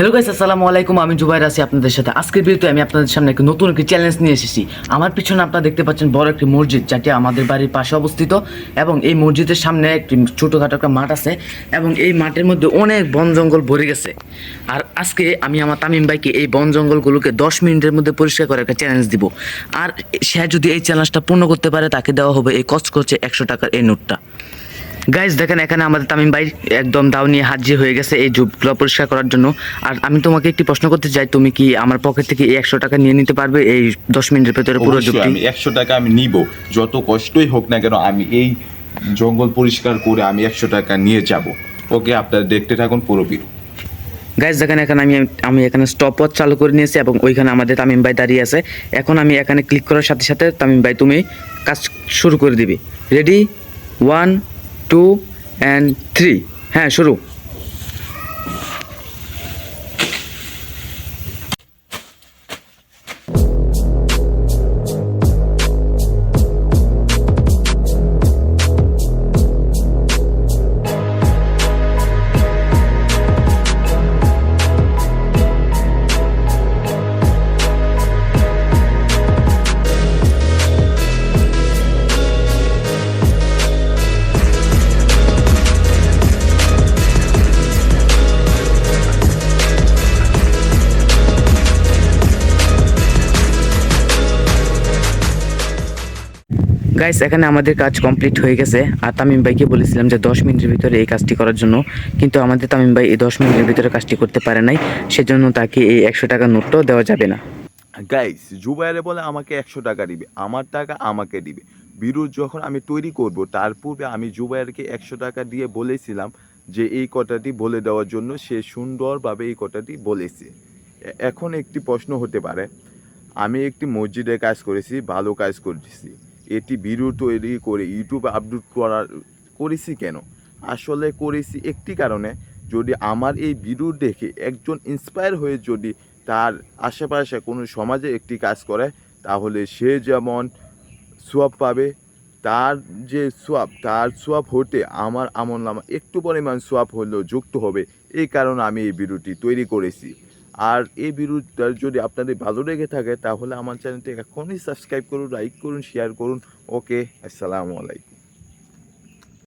Hello guys আসসালামু আলাইকুম, আমি জুবাইর আছি আপনাদের সাথে। আজকের ভিডিওতে আমি আপনাদের সামনে একটি নতুন একটি চ্যালেঞ্জ নিয়ে এসেছি। আমার পিছনে আপনারা দেখতে পাচ্ছেন বড় একটি মসজিদ, যেটি আমাদের বাড়ির পাশে অবস্থিত এবং এই মসজিদের সামনে একটি ছোটোখাটো একটা মাঠ আছে এবং এই মাঠের মধ্যে অনেক বন জঙ্গল ভরে গেছে। আর আজকে আমি আমার তামিম ভাইকে এই বন জঙ্গলগুলোকে দশ মিনিটের মধ্যে পরিষ্কার করে একটা চ্যালেঞ্জ দিব। আর সে যদি এই চ্যালেঞ্জটা পূর্ণ করতে পারে, তাকে দেওয়া হবে এই কচ করছে একশো টাকার এই নোটটা। গাইজ দেখেন এখানে আমাদের তামিম ভাই একদম দাও নিয়ে হাজির হয়ে গেছে এই জুপগুলো পরিষ্কার করার জন্য। আর আমি তোমাকে একটি প্রশ্ন করতে চাই তুমি কি আমার পকেট থেকে এই একশো টাকা নিয়ে নিতে পারবে এই দশ মিনিটের ভেতরে পুরো জুপটি একশো টাকা আমি নিব। যত কষ্টই হোক না কেন আমি এই জঙ্গল পরিষ্কার করে আমি একশো টাকা নিয়ে যাব। ওকে আপনারা দেখতে থাকুন পুরো ভিডিও। গাইজ দেখেন এখানে আমি আমি এখানে স্টপ ওয়াচ চালু করে নিয়েছি এবং ওইখানে আমাদের তামিম ভাই দাঁড়িয়ে আছে। এখন আমি এখানে ক্লিক করার সাথে সাথে তামিম ভাই তুমি কাজ শুরু করে দিবি। Ready one two and three হ্যাঁ শুরু। গাইস এখানে আমাদের কাজ কমপ্লিট হয়ে গেছে। আর তামিম ভাইকে বলেছিলাম যে দশ মিনিটের ভিতরে এই কাজটি করার জন্য। কিন্তু আমাদের তামিম ভাই এই দশ মিনিটের ভিতরে কাজটি করতে পারে নাই। সেজন্য তাকে এই একশো টাকা নোটটাও দেওয়া যাবে না। গাইস জুবাইরে বলে আমাকে একশো টাকা দিবে। আমার টাকা আমাকে দিবে। ভিডিও যখন আমি তৈরি করব, তার পূর্বে আমি জুবাইরকে একশো টাকা দিয়ে বলেছিলাম যে এই কথাটি বলে দেওয়ার জন্য সে সুন্দরভাবে এই কথাটি বলেছে। এখন একটি প্রশ্ন হতে পারে। আমি একটি মসজিদে কাজ করেছি, ভালো কাজ করেছি। এটি ভিডিও তৈরি করে ইউটিউবে আপলোড করার, করেছি কেন? আসলে করেছি একটি কারণে, যদি আমার এই ভিডিও দেখে একজন ইন্সপায়ার হয়ে যদি তার আশেপাশে কোনো সমাজে একটি কাজ করে, তাহলে সে যেমন সোয়াব পাবে, তার যে সোয়াব তার সোয়াব হতে আমার আমল নামা একটু পরিমাণ সোয়াব হলেও যুক্ত হবে। এই কারণে আমি এই ভিডিওটি তৈরি করেছি। আর এই বিরুদ্ধে যদি আপনাদের ভালো লেগে থাকে, তাহলে আমার চ্যানেলটি এখনই সাবস্ক্রাইব করুন লাইক করুন শেয়ার করুন। ওকে, আসসালামু আলাইকুম।